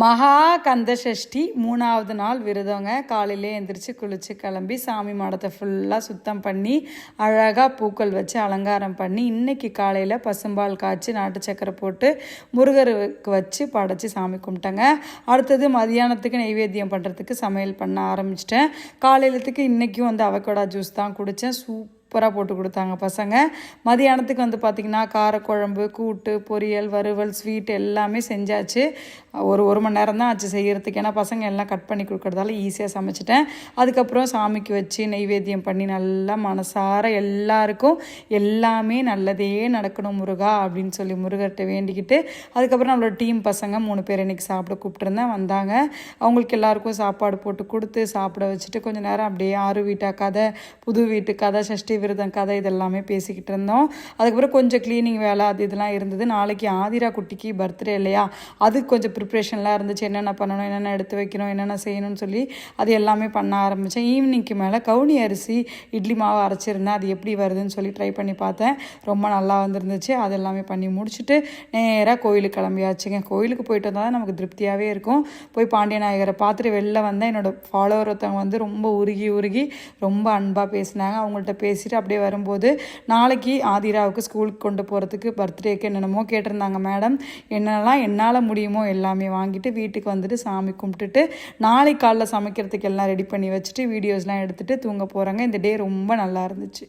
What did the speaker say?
மகா கந்த சஷ்டி மூணாவது நாள் விரதங்க. காலையிலே எழுந்திரிச்சு குளித்து கிளம்பி சாமி மாடத்தை ஃபுல்லாக சுத்தம் பண்ணி அழகாக பூக்கள் வச்சு அலங்காரம் பண்ணி இன்றைக்கி காலையில் பசும்பால் காய்ச்சி நாட்டு சக்கரை போட்டு முருகருக்கு வச்சு படைச்சி சாமி கும்பிட்டேங்க. அடுத்தது மதியானத்துக்கு நைவேத்தியம் பண்ணுறதுக்கு சமையல் பண்ண ஆரம்பிச்சிட்டேன். காலையிலத்துக்கு இன்றைக்கும் வந்து அவக்கோடா ஜூஸ் தான் குடித்தேன் சூப் சூப்பராக போட்டு கொடுத்தாங்க பசங்க. மதியானத்துக்கு வந்து பார்த்திங்கன்னா காரக்குழம்பு கூட்டு பொரியல் வறுவல் ஸ்வீட் எல்லாமே செஞ்சாச்சு. ஒரு ஒரு மணி நேரம் தான் ஆச்சு செய்கிறதுக்கு ஏன்னா பசங்க எல்லாம் கட் பண்ணி கொடுக்குறதால ஈஸியாக சமைச்சிட்டேன். அதுக்கப்புறம் சாமிக்கு வச்சு நெய்வேத்தியம் பண்ணி நல்லா மனசார எல்லாருக்கும் எல்லாமே நல்லதே நடக்கணும் முருகா அப்படின்னு சொல்லி முருகர்கிட்ட வேண்டிக்கிட்டு அதுக்கப்புறம் நம்மளோட டீம் பசங்க மூணு பேர் இன்றைக்கி சாப்பிட கூப்பிட்டுருந்தேன் வந்தாங்க. அவங்களுக்கு எல்லாருக்கும் சாப்பாடு போட்டு கொடுத்து சாப்பிட வச்சுட்டு கொஞ்சம் நேரம் அப்படியே ஆறு வீட்டா கதை புது வீட்டு கதை சஷ்டி விரதம் கதை இதெல்லாமே பேசிக்கிட்டு இருந்தோம். அதுக்கப்புறம் கொஞ்சம் க்ளீனிங் வேலை அது இதெல்லாம் இருந்தது. நாளைக்கு ஆதிரா குட்டிக்கு பர்த்டே இல்லையா? அதுக்கு கொஞ்சம் ப்ரிப்ரேஷன்லாம் இருந்துச்சு. என்னென்ன பண்ணணும் என்னென்ன எடுத்து வைக்கணும் என்னென்ன செய்யணும்னு சொல்லி அது எல்லாமே பண்ண ஆரம்பித்தேன் ஈவினிங்க்கு மேலே கவுனி அரிசி இட்லி மாவு அரைச்சிருந்தேன். அது எப்படி வருதுன்னு சொல்லி ட்ரை பண்ணி பார்த்தேன். ரொம்ப நல்லா வந்துருந்துச்சு. அது எல்லாமே பண்ணி முடிச்சுட்டு நேராக கோயிலுக்கு கிளம்பியாச்சுங்க. கோயிலுக்கு போயிட்டு வந்தால் தான் நமக்கு திருப்தியாகவே இருக்கும். போய் பாண்டியநாயகரை பார்த்துட்டு வெளில வந்தேன். என்னோடய ஃபாலோவர் ஒருத்தவங்க வந்து ரொம்ப உருகி உருகி ரொம்ப அன்பாக பேசினாங்க. அவங்கள்ட்ட பேசிட்டு அப்படியே வரும்போது நாளைக்கு ஆதிராவுக்கு ஸ்கூலுக்கு கொண்டு போகிறதுக்கு பர்த்டேக்கு என்னென்னமோ கேட்டிருந்தாங்க மேடம் என்னெல்லாம் என்னால் முடியுமோ எல்லாமே வாங்கிட்டு வீட்டுக்கு வந்துட்டு சாமி கும்பிட்டுட்டு நாளைக்கு காலைல சமைக்கிறதுக்கு எல்லாம் ரெடி பண்ணி வச்சுட்டு வீடியோஸ்லாம் எடுத்துகிட்டு தூங்க போகிறாங்க இந்த டே ரொம்ப நல்லா இருந்துச்சு.